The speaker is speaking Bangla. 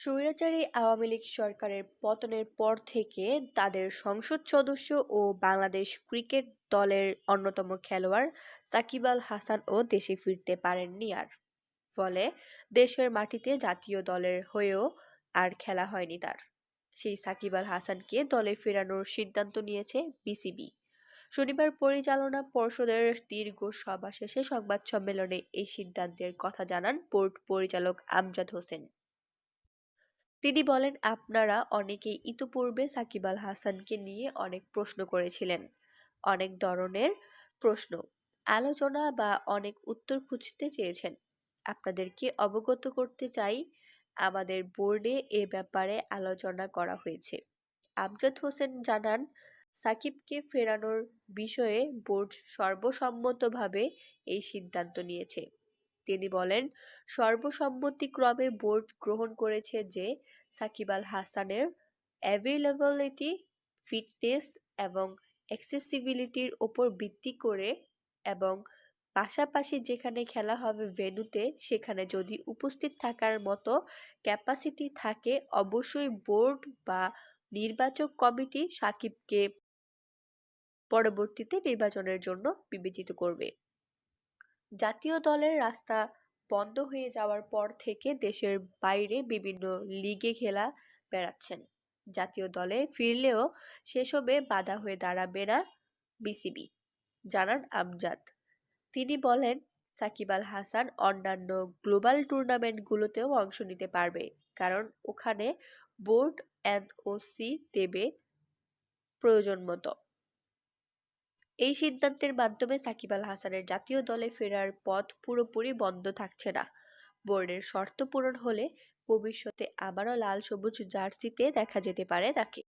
স্বৈরাচারী আওয়ামী লীগ সরকারের পতনের পর থেকে তাদের সংসদ সদস্য ও বাংলাদেশ ক্রিকেট দলের অন্যতম খেলোয়াড় সাকিব আল হাসানও দেশে ফিরতে পারেননি আর। ফলে দেশের মাটিতে জাতীয় দলের হয়েও আর খেলা হয়নি তার। সেই সাকিব আল হাসানকে দলে ফেরানোর সিদ্ধান্ত নিয়েছে বিসিবি। শনিবার পরিচালনা পর্ষদের দীর্ঘ সভা শেষে সংবাদ সম্মেলনে এই সিদ্ধান্তের কথা জানান বোর্ড পরিচালক আমজাদ হোসেন। তিনি বলেন, আপনারা অনেকেই ইতোপূর্বে সাকিব আল হাসানকে নিয়ে অনেক প্রশ্ন করেছিলেন। অনেক ধরনের প্রশ্ন, আলোচনা বা অনেক উত্তর খুঁজতে চেয়েছেন। আপনাদেরকে অবগত করতে চাই, আমাদের বোর্ডে এ ব্যাপারে আলোচনা করা হয়েছে। আমজাদ হোসেন জানান, সাকিবকে ফেরানোর বিষয়ে বোর্ড সর্বসম্মতভাবে এই সিদ্ধান্ত নিয়েছে। তিনি বলেন, সর্বসম্মতিক্রমে বোর্ড গ্রহণ করেছে যে সাকিব আল হাসানের অ্যাভেলেবিলিটি ফিটনেস এবং অ্যাক্সেসিবিলিটির ওপর ভিত্তি করে এবং পাশাপাশি যেখানে খেলা হবে ভেন্যুতে সেখানে যদি উপস্থিত থাকার মতো ক্যাপাসিটি থাকে, অবশ্যই বোর্ড বা নির্বাচক কমিটি সাকিবকে পরবর্তীতে নির্বাচনের জন্য বিবেচিত করবে। জাতীয় দলের রাস্তা বন্ধ হয়ে যাওয়ার পর থেকে দেশের বাইরে বিভিন্ন লিগে খেলা বেড়াচ্ছেন। জাতীয় দলে ফিরলেও সেসবে বাধা হয়ে দাঁড়াবে না বিসিবি, জানান আমজাদ। তিনি বলেন, সাকিব আল হাসান অন্যান্য গ্লোবাল টুর্নামেন্টগুলোতেও অংশ নিতে পারবে, কারণ ওখানে বোর্ড এনওসি দেবে প্রয়োজন মতো। এই সিদ্ধান্তের মাধ্যমে সাকিব আল হাসানের জাতীয় দলে ফেরার পথ পুরোপুরি বন্ধ থাকছে না। বোর্ডের শর্ত পূরণ হলে ভবিষ্যতে আবারও লাল সবুজ জার্সিতে দেখা যেতে পারে তাকে।